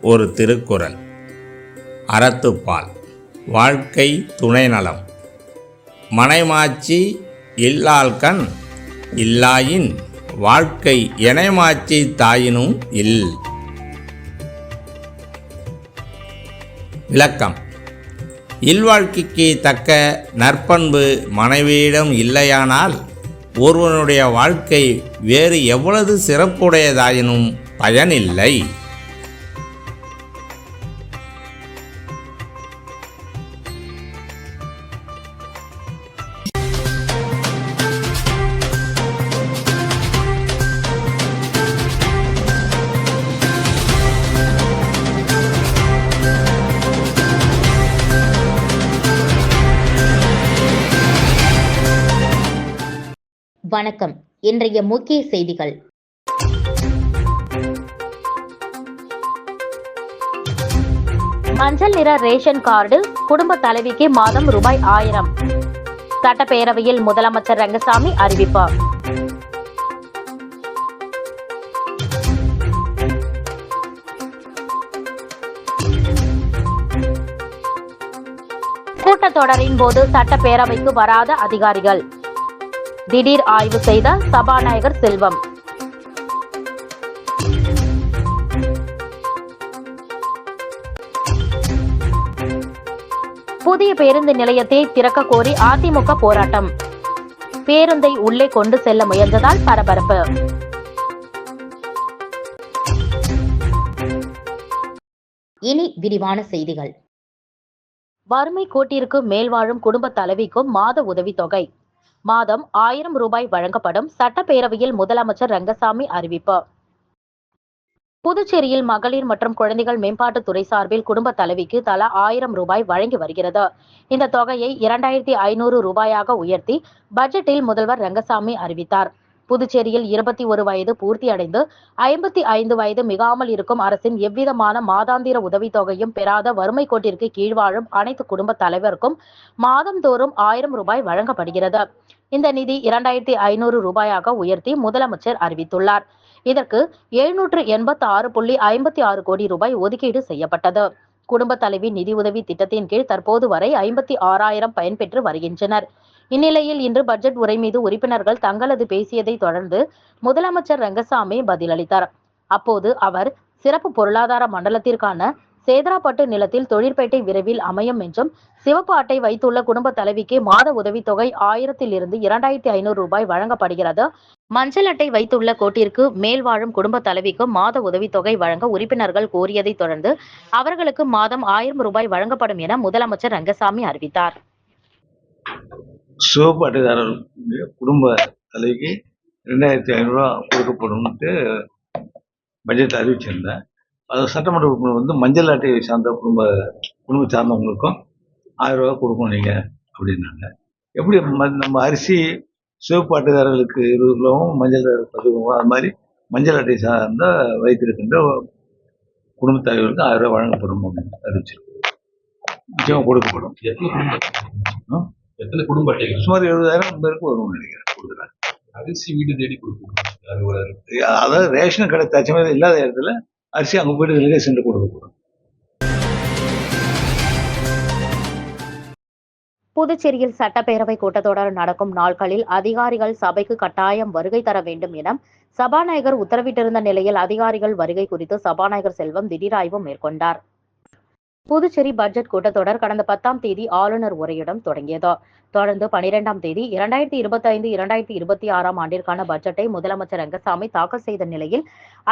ஒரு திருக்குறள். அறத்துப்பால். வாழ்க்கை துணை நலம் மனைமாச்சி இல்லாள்கண் இல்லாயின் வாழ்க்கை இணைமாச்சி தாயினும் இல். விளக்கம். இல்வாழ்க்கைக்கு தக்க நற்பண்பு மனைவியிடம் இல்லையானால் ஒருவனுடைய வாழ்க்கை வேறு எவ்வளவு சிறப்புடையதாயினும் பயனில்லை. வணக்கம். இன்றைய முக்கிய செய்திகள். மஞ்சள் நிற ரேஷன் கார்டு குடும்ப தலைவிக்கு மாதம் ரூபாய் ஆயிரம். சட்டப்பேரவையில் முதலமைச்சர் ரங்கசாமி அறிவிப்பு. கூட்டத்தொடரின் போது சட்டப்பேரவைக்கு வராத அதிகாரிகள். திடீர் ஆய்வு செய்த சபாநாயகர் செல்வம். புதிய பேருந்து நிலையத்தை திறக்க கோரி அதிமுக போராட்டம். பேருந்தை உள்ளே கொண்டு செல்ல முயன்றதால் பரபரப்பு. இனி விரிவான செய்திகள். வறுமை கோட்டிற்கு மேல் வாழும் குடும்ப தலைவிக்கும் மாத உதவித்தொகை. மாதம் ஆயிரம் ரூபாய் வழங்கப்படும் சட்டப்பேரவையில் முதலமைச்சர் ரங்கசாமி அறிவிப்பு. புதுச்சேரியில் மகளிர் மற்றும் குழந்தைகள் மேம்பாட்டுத்துறை சார்பில் குடும்ப தலைவிக்கு தலா ஆயிரம் ரூபாய் வழங்கி வருகிறது. இந்த தொகையை இரண்டாயிரத்தி ஐநூறு ரூபாயாக உயர்த்தி பட்ஜெட்டில் முதல்வர் ரங்கசாமி அறிவித்தார். புதுச்சேரியில் இருபத்தி ஒரு வயது பூர்த்தியடைந்து ஐம்பத்தி ஐந்து வயது மிகாமல் இருக்கும் அரசின் எவ்விதமான மாதாந்திர உதவித்தொகையும் பெறாத வறுமை கோட்டிற்கு கீழ் வாழும் அனைத்து குடும்ப தலைவருக்கும் மாதந்தோறும் ஆயிரம் ரூபாய் வழங்கப்படுகிறது. இந்த நிதி இரண்டாயிரத்தி ஐநூறு ரூபாயாக உயர்த்தி முதலமைச்சர் அறிவித்துள்ளார். இதற்கு எழுநூற்று எண்பத்தி ஆறு புள்ளி ஐம்பத்தி ஆறு கோடி ரூபாய் ஒதுக்கீடு செய்யப்பட்டது. குடும்ப தலைவி நிதியுதவி திட்டத்தின் கீழ் தற்போது வரை ஐம்பத்தி ஆறாயிரம் பயன்பெற்று வருகின்றனர். இந்நிலையில் இன்று பட்ஜெட் உரை மீது உறுப்பினர்கள் தங்களது பேசியதை தொடர்ந்து முதலமைச்சர் ரங்கசாமி பதிலளித்தார். அப்போது அவர் சிறப்பு பொருளாதார மண்டலத்திற்கான சேதராப்பட்டு நிலத்தில் தொழிற்பேட்டை விரைவில் அமையும் என்றும் சிவப்பு அட்டை வைத்துள்ள குடும்ப தலைவிக்கு மாத உதவித்தொகை ஆயிரத்தில் இருந்து இரண்டாயிரத்தி ஐநூறு ரூபாய் வழங்கப்படுகிறது. மஞ்சள் அட்டை வைத்துள்ள கோட்டிற்கு மேல் வாழும் குடும்ப தலைவிக்கு மாத உதவித்தொகை வழங்க உறுப்பினர்கள் கோரியதை தொடர்ந்து அவர்களுக்கு மாதம் ஆயிரம் ரூபாய் வழங்கப்படும் என முதலமைச்சர் ரங்கசாமி அறிவித்தார். சிவப்பு அட்டைதாரர் குடும்ப தலைவிக்கு ரெண்டாயிரத்தி ஐநூறுரூவா கொடுக்கப்படும் பட்ஜெட் அறிவிச்சிருந்தேன் அது சட்டமன்ற உறுப்பினர் வந்து மஞ்சள் அட்டையை சார்ந்த குடும்ப குடும்ப சார்ந்தவங்களுக்கும் ஆயிரம் ரூபா கொடுக்கணும் நீங்கள் அப்படின்னாங்க. எப்படி நம்ம அரிசி சிவப்பு அட்டைதாரர்களுக்கு இருபது கிலோவும் மஞ்சள் பத்து கிலோவும் அது மாதிரி மஞ்சள் அட்டை சார்ந்த வைத்திருக்கின்ற குடும்ப தலைவருக்கு ஆயிரம் ரூபாய் வழங்கப்படும் அப்படின்னு அறிவிச்சிருக்கு நிச்சயமாக கொடுக்கப்படும். எத்தனை குடும்ப அட்டைகள்? சுமார் எழுபதாயிரம் பேருக்கு வரும்னு நினைக்கிறேன் கொடுக்குறாங்க அரிசி வீடு தேடி ஒரு அதாவது ரேஷன் கடை தச்சமே இல்லாத இடத்துல அரிசி அங்கே வீடுகளுக்கே சென்று கொடுக்கப்படும் புதுச்சேரியில் சட்டப்பேரவை கூட்டத்தொடர் நடக்கும் நாட்களில் அதிகாரிகள் சபைக்கு கட்டாயம் வருகை தர வேண்டும் என சபாநாயகர் உத்தரவிட்டிருந்த நிலையில் அதிகாரிகள் வருகை குறித்து சபாநாயகர் செல்வம் திடீராய்வு மேற்கொண்டார். புதுச்சேரி பட்ஜெட் கூட்டத்தொடர் கடந்த பத்தாம் தேதி ஆளுநர் உரையிடம் தொடங்கியது. தொடர்ந்து பனிரெண்டாம் தேதி இரண்டாயிரத்தி இருபத்தி ஐந்து இரண்டாயிரத்தி இருபத்தி ஆறாம் ஆண்டிற்கான பட்ஜெட்டை முதலமைச்சர் ரங்கசாமி தாக்கல் செய்த நிலையில்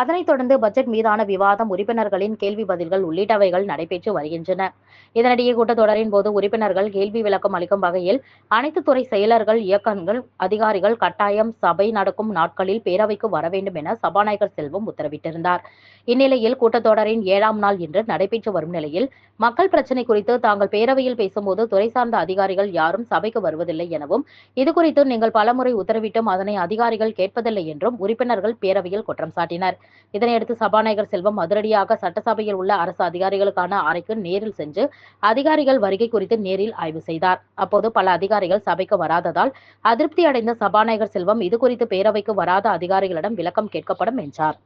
அதனைத் தொடர்ந்து பட்ஜெட் மீதான விவாதம் உறுப்பினர்களின் கேள்வி பதில்கள் உள்ளிட்டவைகள் நடைபெற்று வருகின்றன. இதனிடையே கூட்டத்தொடரின் போது உறுப்பினர்கள் கேள்வி விளக்கம் அளிக்கும் வகையில் அனைத்து துறை செயலர்கள் இயக்கங்கள் அதிகாரிகள் கட்டாயம் சபை நடக்கும் நாட்களில் பேரவைக்கு வர வேண்டும் என சபாநாயகர் செல்வம் உத்தரவிட்டிருந்தார். இந்நிலையில் கூட்டத்தொடரின் ஏழாம் நாள் இன்று நடைபெற்று வரும் நிலையில் மக்கள் பிரச்சினை குறித்து தாங்கள் பேரவையில் பேசும்போது துறை சார்ந்த அதிகாரிகள் யாரும் சபைக்கு வருவதில்லை எனவும் இதுகுறித்து நீங்கள் பலமுறை உத்தரவிட்டும் அதனை அதிகாரிகள் கேட்பதில்லை என்றும் உறுப்பினர்கள் பேரவையில் குற்றம் சாட்டினர். இதனையடுத்து சபாநாயகர் செல்வம் அதிரடியாக சட்டசபையில் உள்ள அரசு அதிகாரிகளுக்கான அறைக்கு நேரில் சென்று அதிகாரிகள் வருகை குறித்து நேரில் ஆய்வு செய்தார். அப்போது பல அதிகாரிகள் சபைக்கு வராததால் அதிருப்தி அடைந்த சபாநாயகர் செல்வம் இதுகுறித்து பேரவைக்கு வராத அதிகாரிகளிடம் விளக்கம் கேட்கப்படும் என்றார்.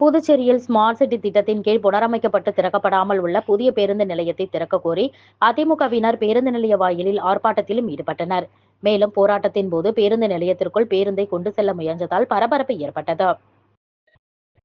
புதுச்சேரியில் ஸ்மார்ட் சிட்டி திட்டத்தின் கீழ் புனரமைக்கப்பட்டு திறக்கப்படாமல் உள்ள புதிய பேருந்து நிலையத்தை திறக்க கோரி அதிமுகவினர் பேருந்து நிலைய வாயிலில் ஆர்ப்பாட்டத்திலும் ஈடுபட்டனர். மேலும் போராட்டத்தின் போது பேருந்து நிலையத்திற்குள் பேருந்தை கொண்டு செல்ல முயன்றதால் பரபரப்பு ஏற்பட்டது.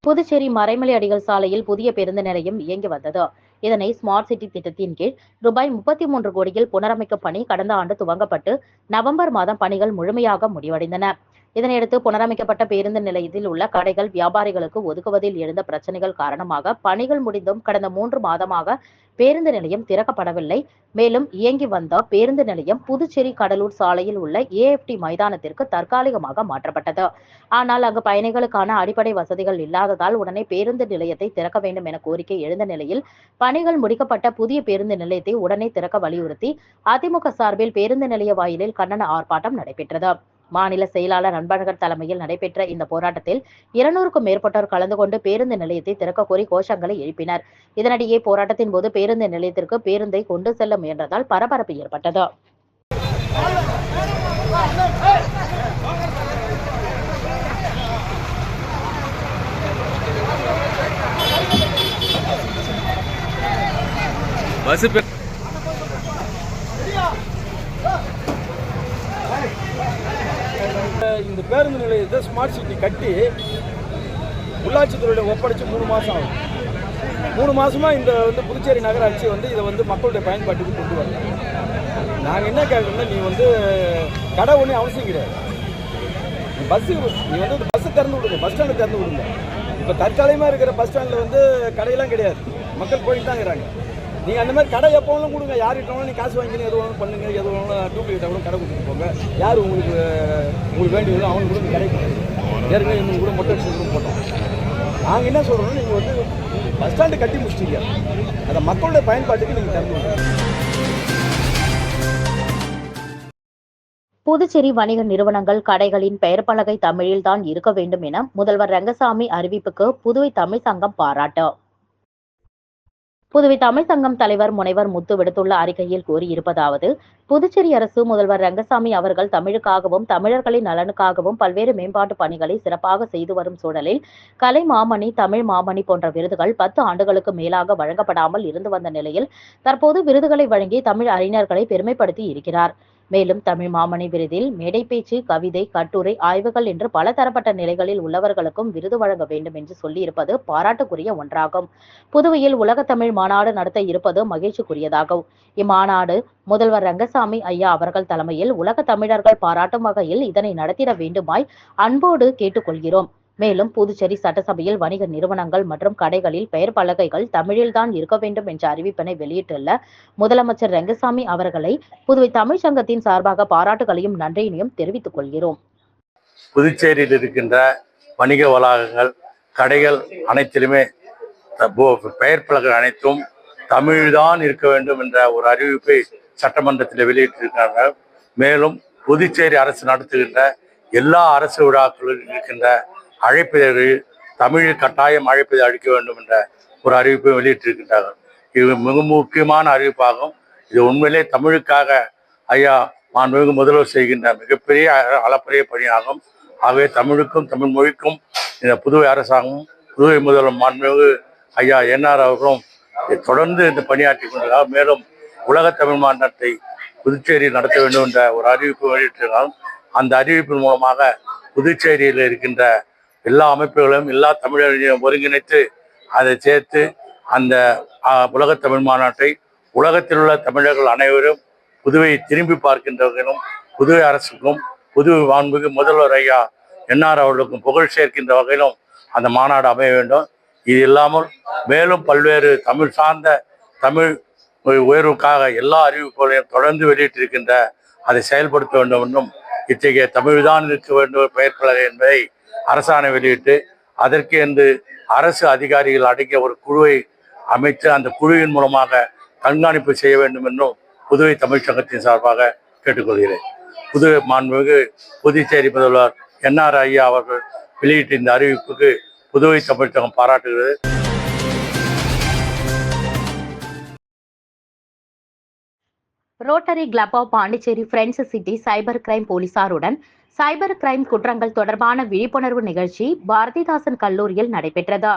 புதுச்சேரி மறைமலை அடிகள் சாலையில் புதிய பேருந்து நிலையம் இயங்கி வந்தது. இதனை ஸ்மார்ட் சிட்டி திட்டத்தின் கீழ் ரூபாய் முப்பத்தி மூன்று கோடியில் புனரமைக்கும் பணி கடந்த ஆண்டு துவங்கப்பட்டு நவம்பர் மாதம் பணிகள் முழுமையாக முடிவடைந்தன. இதனையடுத்து புனரமைக்கப்பட்ட பேருந்து நிலையத்தில் உள்ள கடைகள் வியாபாரிகளுக்கு ஒதுக்குவதில் எழுந்த பிரச்சனைகள் காரணமாக பணிகள் முடிந்தும் கடந்த மூன்று மாதமாக பேருந்து நிலையம் திறக்கப்படவில்லை. மேலும் இயங்கி வந்த பேருந்து நிலையம் புதுச்சேரி கடலூர் சாலையில் உள்ள ஏஎப்டி மைதானத்திற்கு தற்காலிகமாக மாற்றப்பட்டது. ஆனால் அங்கு பயணிகளுக்கான அடிப்படை வசதிகள் இல்லாததால் உடனே பேருந்து நிலையத்தை திறக்க வேண்டும் என கோரிக்கை எழுந்த நிலையில் பணிகள் முடிக்கப்பட்ட புதிய பேருந்து நிலையத்தை உடனே திறக்க வலியுறுத்தி அதிமுக சார்பில் பேருந்து நிலைய வாயிலில் கண்டன ஆர்ப்பாட்டம் நடைபெற்றது. மாநில செயலாளர் அன்பழகன் தலைமையில் நடைபெற்ற இந்த போராட்டத்தில் இருநூறுக்கும் மேற்பட்டோர் கலந்து கொண்டு பேருந்து நிலையத்தை திறக்க கோரி கோஷங்களை எழுப்பினர். இதனிடையே போராட்டத்தின் போது பேருந்து நிலையத்திற்கு பேருந்தை கொண்டு செல்ல முயன்றதால் பரபரப்பு ஏற்பட்டது. பஸ் இந்த பேருந்து நிலையத்தை ஸ்மார்ட் சிட்டி கட்டி உள்ளாட்சித்துறையிட ஒப்படைச்சு மூணு மாதம் ஆகும் மூணு மாதமாக இந்த வந்து புதுச்சேரி நகராட்சி வந்து இதை வந்து மக்களுடைய பயன்பாட்டுக்கு கொண்டு வரலாம் நாங்கள் என்ன கேட்குறோம்னா நீ வந்து கடை ஒன்றும் அவசியம் கிடையாது. நீ பஸ்ஸு நீ வந்து பஸ்ஸு பஸ்ஸை திறந்து விடுங்க. பஸ் ஸ்டாண்டை திறந்து விடுங்க. இப்போ தற்காலிகமாக இருக்கிற பஸ் ஸ்டாண்டில் வந்து கடையெல்லாம் கிடையாது. மக்கள் போயிட்டு தான் இருக்கிறாங்க. நீங்கள் அந்த மாதிரி கடை எப்போவும் கொடுங்க. யார்கிட்ட நீ காசு வாங்கினு எது வேணும் பண்ணுங்க. எது வேணும் டூப்ளிகேட் கூட கடை கொடுத்துட்டு போங்க. யார் உங்களுக்கு உங்களுக்கு வேண்டியதோ அவங்க கூட கடை ஏற்கனவே இவங்க கூட மொட்டை அடிச்சு கூட போட்டோம். நாங்கள் என்ன சொல்கிறோம்னா நீங்கள் வந்து பஸ் ஸ்டாண்டு கட்டி முடிச்சிட்டீங்க. அதை மக்களுடைய பயன்பாட்டுக்கு நீங்கள் திறந்து புதுச்சேரி வணிக நிறுவனங்கள் கடைகளின் பெயர் பலகை தமிழில் தான் இருக்க வேண்டும் என முதல்வர் ரங்கசாமி அறிவிப்புக்கு புதுவை தமிழ் சங்கம் பாராட்டு. புதுவை தமிழ் சங்கம் தலைவர் முனைவர் முத்து விடுத்துள்ள அறிக்கையில் கூறியிருப்பதாவது புதுச்சேரி அரசு முதல்வர் ரங்கசாமி அவர்கள் தமிழுக்காகவும் தமிழர்களின் நலனுக்காகவும் பல்வேறு மேம்பாட்டு பணிகளை சிறப்பாக செய்து வரும் சூழலில் கலை மாமணி தமிழ் மாமணி போன்ற விருதுகள் பத்து ஆண்டுகளுக்கு மேலாக வழங்கப்படாமல் இருந்து வந்த நிலையில் தற்போது விருதுகளை வழங்கி தமிழ் அறிஞர்களை பெருமைப்படுத்தி இருக்கிறார். மேலும் தமிழ் மாமணி விருதில் மேடை பேச்சு கவிதை கட்டுரை ஆய்வுகள் என்று பல தரப்பட்ட நிலைகளில் உள்ளவர்களுக்கும் விருது வழங்க வேண்டும் என்று சொல்லியிருப்பது பாராட்டுக்குரிய ஒன்றாகும். புதுவையில் உலகத்தமிழ் மாநாடு நடத்த இருப்பது மகிழ்ச்சிக்குரியதாகும். இம்மாநாடு முதல்வர் ரங்கசாமி ஐயா அவர்கள் தலைமையில் உலக தமிழர்கள் பாராட்டும் வகையில் இதனை நடத்திட வேண்டுமாய் அன்போடு கேட்டுக்கொள்கிறோம். மேலும் புதுச்சேரி சட்டசபையில் வணிக நிறுவனங்கள் மற்றும் கடைகளில் பெயர் பலகைகள் தமிழில்தான் இருக்க வேண்டும் என்ற அறிவிப்பினை வெளியிட்டுள்ள முதலமைச்சர் ரங்கசாமி அவர்களை புதுவை தமிழ் சங்கத்தின் சார்பாக பாராட்டுகளையும் நன்றியினையும் தெரிவித்துக் கொள்கிறோம். புதுச்சேரியில் இருக்கின்ற வணிக வளாகங்கள் கடைகள் அனைத்திலுமே பெயர் பலகை அனைத்தும் தமிழ்தான் இருக்க வேண்டும் என்ற ஒரு அறிவிப்பை சட்டமன்றத்தில் வெளியிட்டிருக்கிறார்கள். மேலும் புதுச்சேரி அரசு நடத்துகின்ற எல்லா அரசு விழாக்களில் இருக்கின்ற அழைப்பிதழ்கள் தமிழில் கட்டாயம் அழைப்பதை அழிக்க வேண்டும் என்ற ஒரு அறிவிப்பை வெளியிட்டிருக்கின்றார்கள். இது மிக முக்கியமான அறிவிப்பாகும். இது உண்மையிலே தமிழுக்காக ஐயா மாண்புமிகு முதல்வர் செய்கின்ற மிகப்பெரிய அளப்பரிய பணியாகும். ஆகவே தமிழுக்கும் தமிழ் மொழிக்கும் இந்த புதுவை அரசாங்கமும் புதுவை முதல்வர் மாண்புமிகு ஐயா என்ஆர் அவர்களும் தொடர்ந்து இந்த பணியாற்றி கொண்டிருக்கிறார். மேலும் உலக தமிழ் மாநாட்டை புதுச்சேரி நடத்த வேண்டும் என்ற ஒரு அறிவிப்பு வெளியிட்டிருந்தாலும் அந்த அறிவிப்பின் மூலமாக புதுச்சேரியில் இருக்கின்ற எல்லா அமைப்புகளும் எல்லா தமிழர்களையும் ஒருங்கிணைத்து அதை சேர்த்து அந்த உலகத்தமிழ் உலக தமிழ் மாநாட்டை உலகத்தில் உள்ள தமிழர்கள் அனைவரும் புதுவையை திரும்பி பார்க்கின்றவர்களும் புதுவை அரசுக்கும் புதுவை மாண்புக்கு முதல்வர் ஐயா என்ஆர் அவர்களுக்கும் புகழ் சேர்க்கின்ற வகையிலும் அந்த மாநாடு அமைய வேண்டும். இது இல்லாமல் மேலும் பல்வேறு தமிழ் சார்ந்த தமிழ் உயர்வுக்காக எல்லா அறிவிப்புகளையும் தொடர்ந்து வெளியிட்டிருக்கின்ற அதை செயல்படுத்த வேண்டும் என்றும் இத்தகைய தமிழ்தான் இருக்க வேண்டும் பெயர் பலர் என்பதை அரசாணை வெளியிட்டு அதற்கு என்று அரசு அதிகாரிகள் அடங்கிய ஒரு குழுவை அமைத்து அந்த குழுவின் மூலமாக கண்காணிப்பு செய்ய வேண்டும் என்றும் புதுவை தமிழ்ச்சங்கத்தின் சார்பாக கேட்டுக்கொள்கிறேன். புதுவை மாண்புமிகு புதுச்சேரி முதல்வர் என்ஆர் ஐயா அவர்கள் வெளியிட்ட இந்த அறிவிப்புக்கு புதுவை தமிழ்ச்சங்கம் பாராட்டுகிறது. Rotary club of Pondicherry friends city cyber crime போலீசாருடன் cyber crime குற்றங்கள் தொடர்பான விழிப்புணர்வு நிகழ்ச்சி பாரதிதாசன் கல்லூரியில் நடைபெற்றது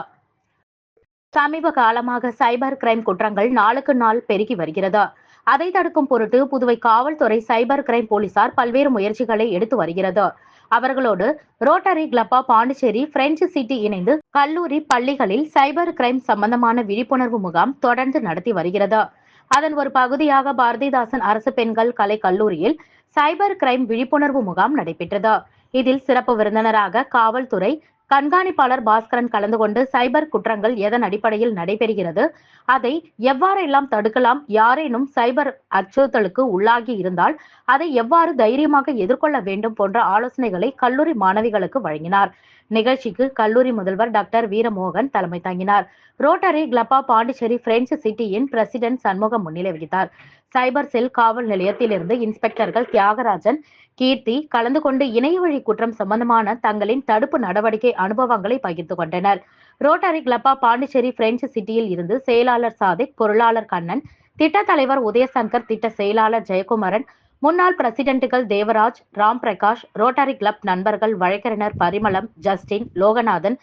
சமீப காலமாக சைபர் கிரைம் குற்றங்கள் நாளுக்கு நாள் பெருகி வருகிறது அதை தடுக்கும் பொருட்டு புதுவை காவல்துறை சைபர் கிரைம் போலீசார் பல்வேறு முயற்சிகளை எடுத்து வருகிறது அவர்களோடு ரோட்டரி கிளப்பா பாண்டிச்சேரி பிரெஞ்சு சிட்டி இணைந்து கல்லூரி பள்ளிகளில் சைபர் கிரைம் சம்பந்தமான விழிப்புணர்வு முகாம் தொடர்ந்து நடத்தி வருகிறது அதன் ஒரு பகுதியாக பாரதிதாசன் அரசு பெண்கள் கலை கல்லூரியில் சைபர் கிரைம் விழிப்புணர்வு முகாம் நடைபெற்றது. இதில் சிறப்பு விருந்தினராக காவல்துறை கண்காணிப்பாளர் பாஸ்கரன் கலந்து கொண்டு சைபர் குற்றங்கள் எதன் அடிப்படையில் நடைபெறுகிறது? அதை எவ்வாறெல்லாம் தடுக்கலாம்? யாரேனும் சைபர் அச்சுறுத்தலுக்கு உள்ளாகி இருந்தால் அதை எவ்வாறு தைரியமாக எதிர்கொள்ள வேண்டும் போன்ற ஆலோசனைகளை கல்லூரி மாணவிகளுக்கு வழங்கினார். நிகழ்ச்சிக்கு கல்லூரி முதல்வர் டாக்டர் வீரமோகன் தலைமை தாங்கினார். ரோட்டரி கிளப்பா பாண்டிச்சேரி பிரெஞ்சு சிட்டியின் பிரசிடென்ட் சண்முகம் முன்னிலை வகித்தார். சைபர் செல் காவல் நிலையத்திலிருந்து இன்ஸ்பெக்டர்கள் தியாகராஜன் கீர்த்தி கலந்து கொண்டு இணையவழி குற்றம் சம்பந்தமான தங்களின் தடுப்பு நடவடிக்கை அனுபவங்களை பகிர்ந்து கொண்டனர். ரோட்டரி கிளப்பா பாண்டிச்சேரி பிரெஞ்சு சிட்டியில் இருந்து செயலாளர் சாதிக் பொருளாளர் கண்ணன் திட்ட தலைவர் உதயசங்கர் திட்ட செயலாளர் ஜெயக்குமரன் முன்னாள் பிரசிடென்ட்டுகள் தேவராஜ் ராம் பிரகாஷ் ரோட்டரி கிளப் நண்பர்கள் வழக்கறிஞர் பரிமளம் ஜஸ்டின் லோகநாதன்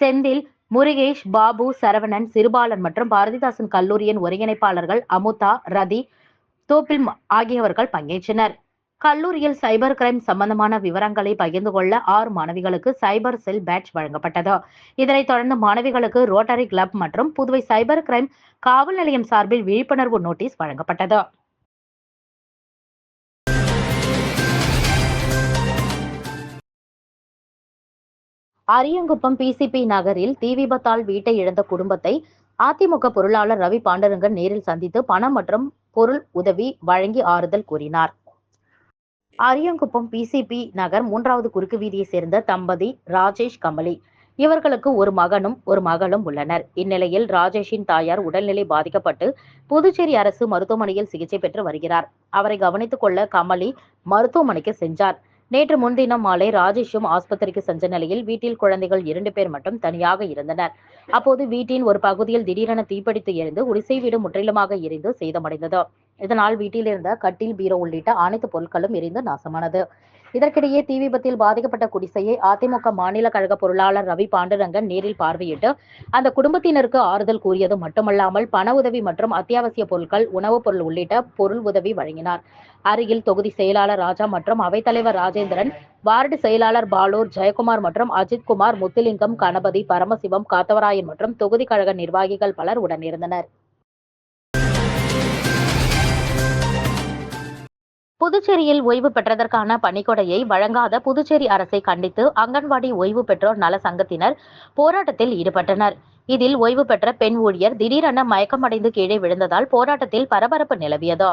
செந்தில் முருகேஷ் பாபு சரவணன் சிறுபாலன் மற்றும் பாரதிதாசன் கல்லூரியின் ஒருங்கிணைப்பாளர்கள் அமுதா ரதி தோப்பில் ஆகியவர்கள் பங்கேற்றனர். கல்லூரியில் சைபர் கிரைம் சம்பந்தமான விவரங்களை பகிர்ந்து கொள்ள ஆறு மாணவிகளுக்கு சைபர் செல் பேட்ச் வழங்கப்பட்டது. இதனைத் தொடர்ந்து மாணவிகளுக்கு ரோட்டரி கிளப் மற்றும் புதுவை சைபர் கிரைம் காவல் நிலையம் சார்பில் விழிப்புணர்வு நோட்டீஸ் வழங்கப்பட்டது. அரியங்குப்பம் பிசிபி நகரில் தீ விபத்தால் வீட்டை இழந்த குடும்பத்தை அதிமுக பொருளாளர் ரவி பாண்டரங்கன் நேரில் சந்தித்து பணம் மற்றும் பொருள் உதவி வழங்கி ஆறுதல் கூறினார். அரியங்குப்பம் பிசிபி நகர் மூன்றாவது குறுக்கு வீதியை சேர்ந்த தம்பதி ராஜேஷ் கமலி. இவர்களுக்கு ஒரு மகனும் ஒரு மகளும் உள்ளனர். இந்நிலையில் ராஜேஷின் தாயார் உடல்நிலை பாதிக்கப்பட்டு புதுச்சேரி அரசு மருத்துவமனையில் சிகிச்சை பெற்று வருகிறார். அவரை கவனித்துக் கொள்ள கமலி மருத்துவமனைக்கு சென்றார். நேற்று முன்தினம் மாலை ராஜேஷும் ஆஸ்பத்திரிக்கு சென்ற நிலையில் வீட்டில் குழந்தைகள் இரண்டு பேர் மட்டும் தனியாக இருந்தனர். அப்போது வீட்டின் ஒரு பகுதியில் திடீரென தீப்பிடித்து எரிந்து குடிசை வீடு முற்றிலுமாக எரிந்து சேதமடைந்தது. இதனால் வீட்டில் இருந்த கட்டில் பீரோ உள்ளிட்ட அனைத்து பொருட்களும் எரிந்து நாசமானது. இதற்கிடையே தீ விபத்தில் பாதிக்கப்பட்ட குடிசையை அதிமுக மாநில கழக பொருளாளர் ரவி பாண்டுரங்கன் நேரில் பார்வையிட்டு அந்த குடும்பத்தினருக்கு ஆறுதல் கூறியது மட்டுமல்லாமல் பண உதவி மற்றும் அத்தியாவசிய பொருட்கள் உணவுப் பொருள் உள்ளிட்ட பொருள் உதவி வழங்கினார். அருகில் தொகுதி செயலாளர் ராஜா மற்றும் அவைத்தலைவர் ராஜேந்திரன் வார்டு செயலாளர் பாலூர் ஜெயக்குமார் மற்றும் அஜித்குமார் முத்துலிங்கம் கணபதி பரமசிவம் காத்தவராயன் மற்றும் தொகுதி கழக நிர்வாகிகள் பலர் உடனிருந்தனர். புதுச்சேரியில் ஓய்வு பெற்றதற்கான பணிக்கொடையை வழங்காத புதுச்சேரி அரசை கண்டித்து அங்கன்வாடி ஓய்வு பெற்றோர் நல சங்கத்தினர் போராட்டத்தில் ஈடுபட்டனர். இதில் ஓய்வு பெற்ற பெண் ஊழியர் திடீரென மயக்கமடைந்து கீழே விழுந்ததால் போராட்டத்தில் பரபரப்பு நிலவியது.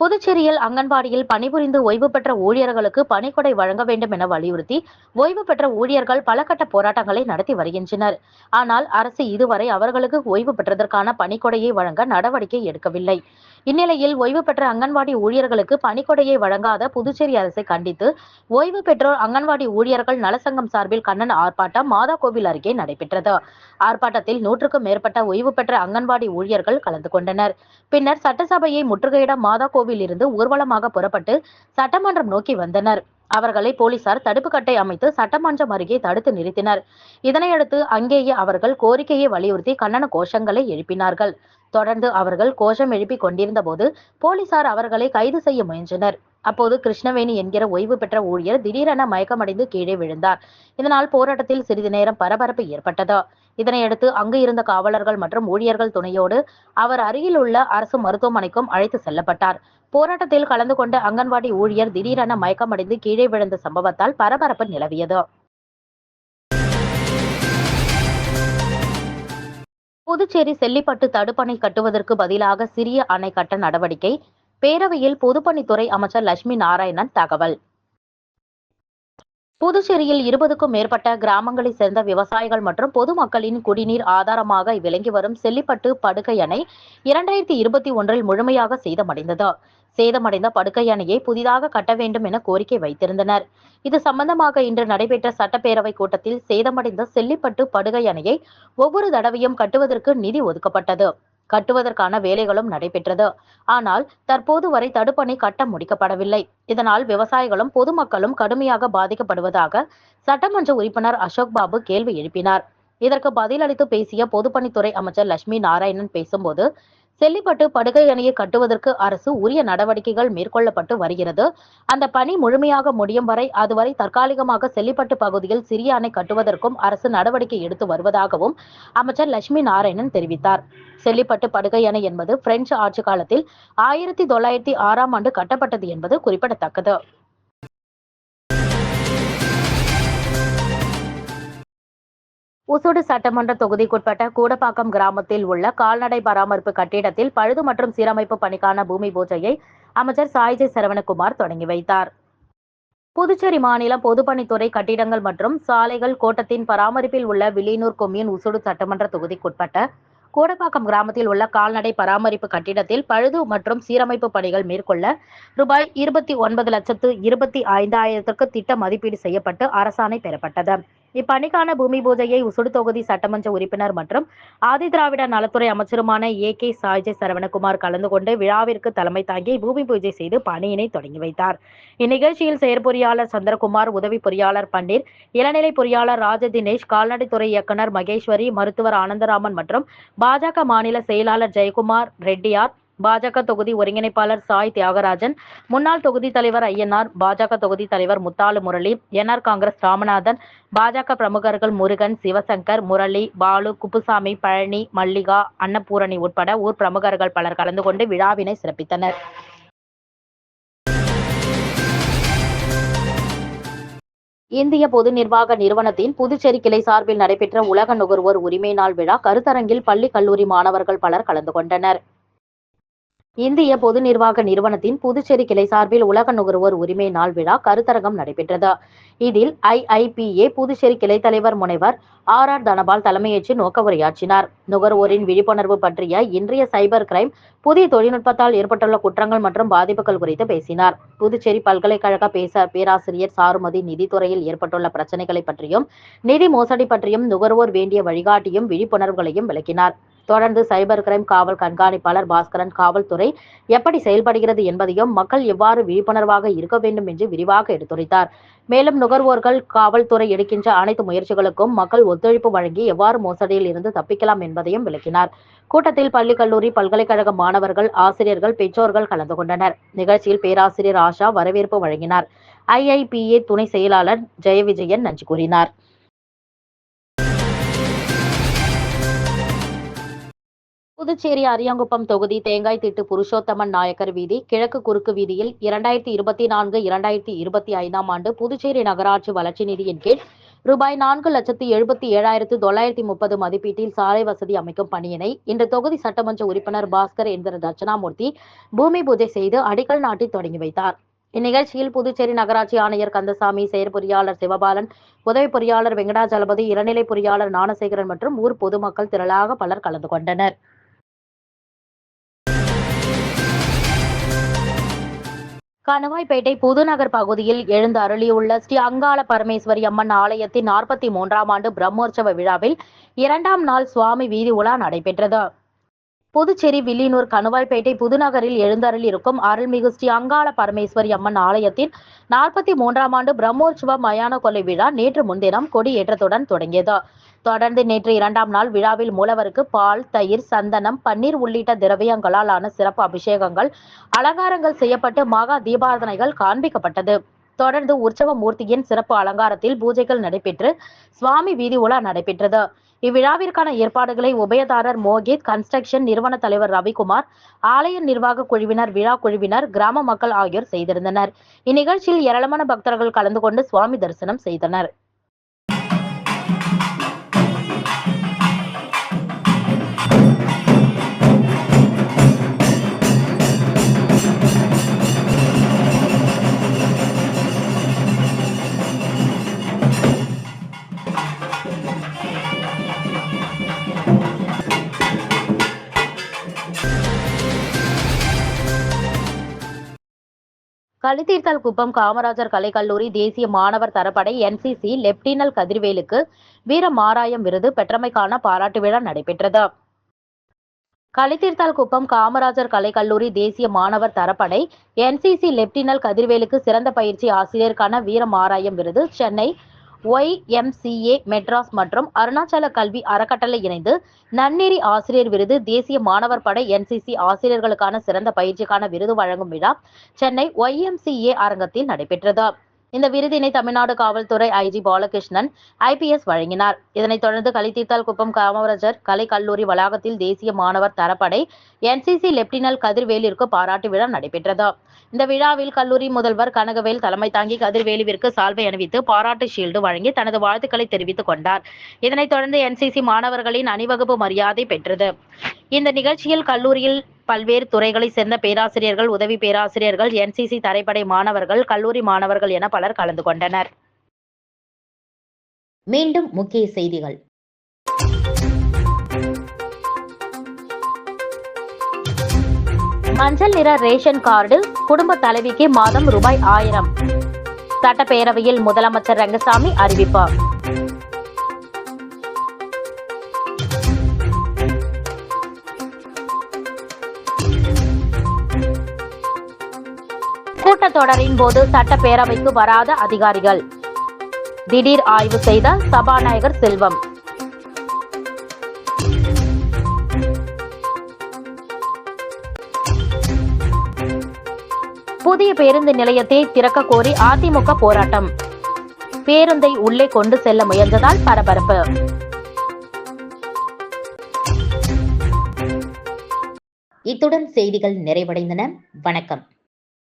புதுச்சேரியில் அங்கன்வாடியில் பணிபுரிந்து ஓய்வு பெற்ற ஊழியர்களுக்கு பணிக்கொடை வழங்க வேண்டும் என வலியுறுத்தி ஓய்வு பெற்ற ஊழியர்கள் பல கட்ட போராட்டங்களை நடத்தி வருகின்றனர். ஆனால் அரசு இதுவரை அவர்களுக்கு ஓய்வு பெற்றதற்கான பணிக்கொடையை வழங்க நடவடிக்கை எடுக்கவில்லை. இந்நிலையில் ஓய்வு பெற்ற அங்கன்வாடி ஊழியர்களுக்கு பணிக்கொடையை வழங்காத புதுச்சேரி அரசை கண்டித்து ஓய்வு பெற்றோர் அங்கன்வாடி ஊழியர்கள் நலசங்கம் சார்பில் கண்ணன் ஆர்ப்பாட்டம் மாதா கோவில் அருகே நடைபெற்றது. ஆர்ப்பாட்டத்தில் நூற்றுக்கும் மேற்பட்ட ஓய்வு பெற்ற அங்கன்வாடி ஊழியர்கள் கலந்து கொண்டனர். பின்னர் சட்டசபையை முற்றுகையிட மாதா கோவில் இருந்து ஊர்வலமாக புறப்பட்டு சட்டமன்றம் நோக்கி வந்தனர். அவர்களை போலீசார் தடுப்பு கட்டை அமைத்து சட்டமன்றம் அருகே தடுத்து நிறுத்தினர். இதனையடுத்து அங்கேயே அவர்கள் கோரிக்கையை வலியுறுத்தி கண்டன கோஷங்களை எழுப்பினார்கள். தொடர்ந்து அவர்கள் கோஷம் எழுப்பிக் கொண்டிருந்த போது போலீசார் அவர்களை கைது செய்ய முயன்றனர். அப்போது கிருஷ்ணவேணி என்கிற ஓய்வு பெற்ற ஊழியர் திடீரென மயக்கமடைந்து கீழே விழுந்தார். இதனால் போராட்டத்தில் சிறிது நேரம் பரபரப்பு ஏற்பட்டது. இதனையடுத்து அங்கு இருந்த காவலர்கள் மற்றும் ஊழியர்கள் துணையோடு அவர் அருகில் உள்ள அரசு மருத்துவமனைக்கும் அழைத்து செல்லப்பட்டார். போராட்டத்தில் கலந்து கொண்ட அங்கன்வாடி ஊழியர் திடீரென மயக்கமடைந்து கீழே விழுந்த சம்பவத்தால் பரபரப்பு நிலவியது. புதுச்சேரி செல்லிப்பட்டு தடுப்பணை கட்டுவதற்கு பதிலாக சிறிய அணை கட்ட நடவடிக்கை பேரவையில் பொதுப்பணித்துறை அமைச்சர் லட்சுமி நாராயணன் தகவல். புதுச்சேரியில் இருபதுக்கும் மேற்பட்ட கிராமங்களைச் சேர்ந்த விவசாயிகள் மற்றும் பொதுமக்களின் குடிநீர் ஆதாரமாக விளங்கி வரும் செல்லிப்பட்டு படுகை அணை இரண்டாயிரத்தி இருபத்தி ஒன்றில் முழுமையாக சேதமடைந்தது. சேதமடைந்த படுகை அணையை புதிதாக கட்ட வேண்டும் என கோரிக்கை வைத்திருந்தனர். இது சம்பந்தமாக இன்று நடைபெற்ற சட்டப்பேரவை கூட்டத்தில் சேதமடைந்த செல்லிப்பட்டு படுகை அணையை ஒவ்வொரு தடவையும் கட்டுவதற்கு நிதி ஒதுக்கப்பட்டது. கட்டுவதற்கான வேலைகளும் நடைபெற்றது. ஆனால் தற்போது வரை தடுப்பணை கட்ட முடிக்கப்படவில்லை. இதனால் விவசாயிகளும் பொதுமக்களும் கடுமையாக பாதிக்கப்படுவதாக சட்டமன்ற உறுப்பினர் அசோக் பாபு கேள்வி எழுப்பினார். இதற்கு பதிலளித்து பேசிய பொதுப்பணித்துறை அமைச்சர் லட்சுமி நாராயணன் பேசும்போது செல்லிப்பட்டு படுகை அணையை கட்டுவதற்கு அரசு உரிய நடவடிக்கைகள் மேற்கொள்ளப்பட்டு வருகிறது. அந்த பணி முழுமையாக முடியும் வரை அதுவரை தற்காலிகமாக செல்லிப்பட்டு பகுதியில் சிறிய அணை கட்டுவதற்கும் அரசு நடவடிக்கை எடுத்து வருவதாகவும் அமைச்சர் லட்சுமி நாராயணன் தெரிவித்தார். செல்லிப்பட்டு படுகை அணை என்பது பிரெஞ்சு ஆட்சி காலத்தில் ஆயிரத்தி தொள்ளாயிரத்தி ஆறாம் ஆண்டு கட்டப்பட்டது என்பது குறிப்பிடத்தக்கது. உசுடு சட்டமன்ற தொகுதிக்குட்பட்ட கூடப்பாக்கம் கிராமத்தில் உள்ள கால்நடை பராமரிப்பு கட்டிடத்தில் பழுது மற்றும் சீரமைப்பு பணிக்கான பூமி பூஜையை அமைச்சர் சாய்ஜி சரவணகுமார் தொடங்கி வைத்தார். புதுச்சேரி மாநிலம் பொதுப்பணித்துறை கட்டிடங்கள் மற்றும் சாலைகள் கோட்டத்தின் பராமரிப்பில் உள்ள வில்லியனூர் கொம்யூன் உசுடு சட்டமன்ற தொகுதிக்குட்பட்ட கூடப்பாக்கம் கிராமத்தில் உள்ள கால்நடை பராமரிப்பு கட்டிடத்தில் பழுது மற்றும் சீரமைப்பு பணிகள் மேற்கொள்ள ரூபாய் இருபத்தி ஒன்பது லட்சத்து இருபத்தி ஐந்தாயிரத்திற்கு திட்ட மதிப்பீடு செய்யப்பட்டு அரசாணை பெறப்பட்டது. இப்பணிக்கான பூமி பூஜையை உசுடு தொகுதி சட்டமன்ற உறுப்பினர் மற்றும் ஆதிதிராவிட நலத்துறை அமைச்சருமான ஏ கே சாய்ஜி சரவணகுமார் கலந்து கொண்டு விழாவிற்கு தலைமை தாங்கி பூமி பூஜை செய்து பணியினை தொடங்கி வைத்தார். இந்நிகழ்ச்சியில் செயற்பொறியாளர் சந்திரகுமார் உதவி பொறியாளர் பன்னீர் இளநிலை பொறியாளர் ராஜ தினேஷ் கால்நடைத்துறை இயக்குனர் மகேஸ்வரி மருத்துவர் ஆனந்தராமன் மற்றும் பாஜக மாநில செயலாளர் ஜெயக்குமார் ரெட்டியார் பாஜக தொகுதி ஒருங்கிணைப்பாளர் சாய் தியாகராஜன் முன்னாள் தொகுதி தலைவர் ஐயனார் பாஜக தொகுதி தலைவர் முத்தாலு முரளி என்ஆர் காங்கிரஸ் ராமநாதன் பாஜக பிரமுகர்கள் முருகன் சிவசங்கர் முரளி பாலு குப்புசாமி பழனி மல்லிகா அன்னபூரணி உட்பட ஊர் பிரமுகர்கள் பலர் கலந்து கொண்டு விழாவினை சிறப்பித்தனர். இந்திய பொது நிர்வாக நிறுவனத்தின் புதுச்சேரி கிளை சார்பில் நடைபெற்ற உலக நுகர்வோர் உரிமை நாள் விழா கருத்தரங்கில் பள்ளி கல்லூரி மாணவர்கள் பலர் கலந்து கொண்டனர். இந்திய பொது நிர்வாக நிறுவனத்தின் புதுச்சேரி கிளை சார்பில் உலக நுகர்வோர் உரிமை நாள் விழா கருத்தரங்கம் நடைபெற்றது. இதில் ஐஐபிஏ புதுச்சேரி கிளை தலைவர் முனைவர் ஆர் ஆர் தனபால் தலைமையேற்று நோக்க உரையாற்றினார் நுகர்வோரின் விழிப்புணர்வு பற்றிய இன்றைய சைபர் கிரைம் புதிய தொழில்நுட்பத்தால் ஏற்பட்டுள்ள குற்றங்கள் மற்றும் பாதிப்புகள் குறித்து பேசினார். புதுச்சேரி பல்கலைக்கழக பேச பேராசிரியர் சாருமதி நிதித்துறையில் ஏற்பட்டுள்ள பிரச்சனைகளை பற்றியும் நிதி மோசடி பற்றியும் நுகர்வோர் வேண்டிய வழிகாட்டியும் விழிப்புணர்வுகளையும் விளக்கினார். தொடர்ந்து சைபர் கிரைம் காவல் கண்காணிப்பாளர் பாஸ்கரன் காவல்துறை எப்படி செயல்படுகிறது என்பதையும் மக்கள் எவ்வாறு விழிப்புணர்வாக இருக்க வேண்டும் என்று விரிவாக எடுத்துரைத்தார். மேலும் நுகர்வோர்கள் காவல்துறை எடுக்கின்ற அனைத்து முயற்சிகளுக்கும் மக்கள் ஒத்துழைப்பு வழங்கி எவ்வாறு மோசடியில் இருந்து தப்பிக்கலாம் என்பதையும் விளக்கினார். கூட்டத்தில் பள்ளி கல்லூரி பல்கலைக்கழக மாணவர்கள் ஆசிரியர்கள் பெற்றோர்கள் கலந்து கொண்டனர். நிகழ்ச்சியில் பேராசிரியர் ஆஷா வரவேற்பு வழங்கினார். ஐஐபிஏ துணை செயலாளர் ஜெயவிஜயன் நன்றி கூறினார். புதுச்சேரி அரியாங்குப்பம் தொகுதி தேங்காய் திட்டு புருஷோத்தமன் நாயக்கர் வீதி கிழக்கு குறுக்கு வீதியில் இரண்டாயிரத்தி இருபத்தி நான்கு இரண்டாயிரத்தி இருபத்தி ஐந்தாம் ஆண்டு புதுச்சேரி நகராட்சி வளர்ச்சி நிதியின் கீழ் ரூபாய் நான்கு லட்சத்தி எழுபத்தி ஏழாயிரத்து தொள்ளாயிரத்தி முப்பது மதிப்பீட்டில் சாலை வசதி அமைக்கும் பணியினை இன்று தொகுதி சட்டமன்ற உறுப்பினர் பாஸ்கர் என்கிற தட்சணாமூர்த்தி பூமி பூஜை செய்து அடிக்கல் நாட்டி தொடங்கி வைத்தார். இந்நிகழ்ச்சியில் புதுச்சேரி நகராட்சி ஆணையர் கந்தசாமி செயற்பொறியாளர் சிவபாலன் உதவி பொறியாளர் வெங்கடாஜலபதி இளநிலை பொறியாளர் ஞானசேகரன் மற்றும் ஊர் பொதுமக்கள் திரளாக பலர் கலந்து கொண்டனர். கணவாய்பேட்டை புதுநகர் பகுதியில் எழுந்து அருளியுள்ள ஸ்ரீ அங்காள பரமேஸ்வரி அம்மன் ஆலயத்தின் நாற்பத்தி மூன்றாம் ஆண்டு பிரம்மோற்சவ விழாவில் இரண்டாம் நாள் சுவாமி வீதி உலா நடைபெற்றது. புதுச்சேரி வில்லியனூர் கணுவாய்பேட்டை புதுநகரில் எழுந்தருள் இருக்கும் அருள்மிகு ஸ்ரீ அங்காள பரமேஸ்வரி அம்மன் ஆலயத்தின் நாற்பத்தி மூன்றாம் ஆண்டு பிரம்மோற்சவ மயான கொலை விழா நேற்று முன்தினம் கொடியேற்றத்துடன் தொடங்கியது. தொடர்ந்து நேற்று இரண்டாம் நாள் விழாவில் மூலவருக்கு பால் தயிர் சந்தனம் பன்னீர் உள்ளிட்ட திரவியங்களால் ஆன சிறப்பு அபிஷேகங்கள் அலங்காரங்கள் செய்யப்பட்டு மகா தீபாரதனைகள் காண்பிக்கப்பட்டது. தொடர்ந்து உற்சவ மூர்த்தியின் சிறப்பு அலங்காரத்தில் பூஜைகள் நடைபெற்று சுவாமி வீதி உலா நடைபெற்றது. இவ்விழாவிற்கான ஏற்பாடுகளை உபயதாரர் மோகித் கன்ஸ்ட்ரக்ஷன் நிறுவன தலைவர் ரவிக்குமார் ஆலய நிர்வாக குழுவினர் விழா குழுவினர் கிராம மக்கள் ஆகியோர் செய்திருந்தனர். இந்நிகழ்ச்சியில் ஏராளமான பக்தர்கள் கலந்து கொண்டு சுவாமி தரிசனம் செய்தனர். கலித்தீர்த்தல் குப்பம் காமராஜர் கலைக்கல்லூரி தேசிய மாணவர் தரப்படை என்சிசி லெப்டினல் கதிர்வேலுக்கு வீர மாராயம் விருது பெற்றமைக்கான பாராட்டு விழா நடைபெற்றது. களித்தீர்த்தால் குப்பம் காமராஜர் கலைக்கல்லூரி தேசிய மாணவர் தரப்படை என்சிசி லெப்டினல் கதிர்வேலுக்கு சிறந்த பயிற்சி ஆசிரியருக்கான வீரமாராயம் விருது சென்னை ஒய்எம்சிஏ மெட்ராஸ் மற்றும் அருணாச்சல கல்வி அறக்கட்டளை இணைந்து நன்னெறி ஆசிரியர் விருது தேசிய மாணவர் படை என்சிசி ஆசிரியர்களுக்கான சிறந்த பயிற்சிக்கான விருது வழங்கும் விழா சென்னை ஒய்எம்சிஏ அரங்கத்தில் நடைபெற்றது. இந்த விருதினை தமிழ்நாடு காவல்துறை ஐஜி பாலகிருஷ்ணன் ஐபிஎஸ் வழங்கினார். இதனைத் தொடர்ந்து கலித்தீர்த்தால் குப்பம் காமராஜர் கலை கல்லூரி வளாகத்தில் தேசிய மாணவர் தரப்படை என்சிசி லெப்டினல் கதிர்வேலிற்கு பாராட்டு விழா நடைபெற்றது. இந்த விழாவில் கல்லூரி முதல்வர் கனகவேல் தலைமை தாங்கி கதிர்வேலுவிற்கு சால்வை அணிவித்து பாராட்டு ஷீல்டு வழங்கி தனது வாழ்த்துக்களை தெரிவித்துக் கொண்டார். இதனைத் தொடர்ந்து என்சிசி மாணவர்களின் அணிவகுப்பு மரியாதை பெற்றது. இந்த நிகழ்ச்சியில் கல்லூரியில் பல்வேறு துறைகளை சேர்ந்த பேராசிரியர்கள் உதவி பேராசிரியர்கள் என்சிசி தரைப்படை மாணவர்கள் கல்லூரி மாணவர்கள் என பலர் கலந்து கொண்டனர். மீண்டும் முக்கிய செய்திகள். மஞ்சள் நிற ரேஷன் கார்டு குடும்ப தலைவிக்கு மாதம் ரூபாய் ஆயிரம். சட்டப்பேரவையில் முதலமைச்சர் ரங்கசாமி அறிவிப்பார் கூட்டத்தொடரின் போது சட்டப்பேரவைக்கு வராத அதிகாரிகள். திடீர் ஆய்வு செய்த சபாநாயகர் செல்வம். புதிய பேருந்து நிலையத்தை திறக்க கோரி அதிமுக போராட்டம். பேருந்தை உள்ளே கொண்டு செல்ல முயன்றதால் பரபரப்பு. இத்துடன் செய்திகள் நிறைவடைந்தன. வணக்கம்.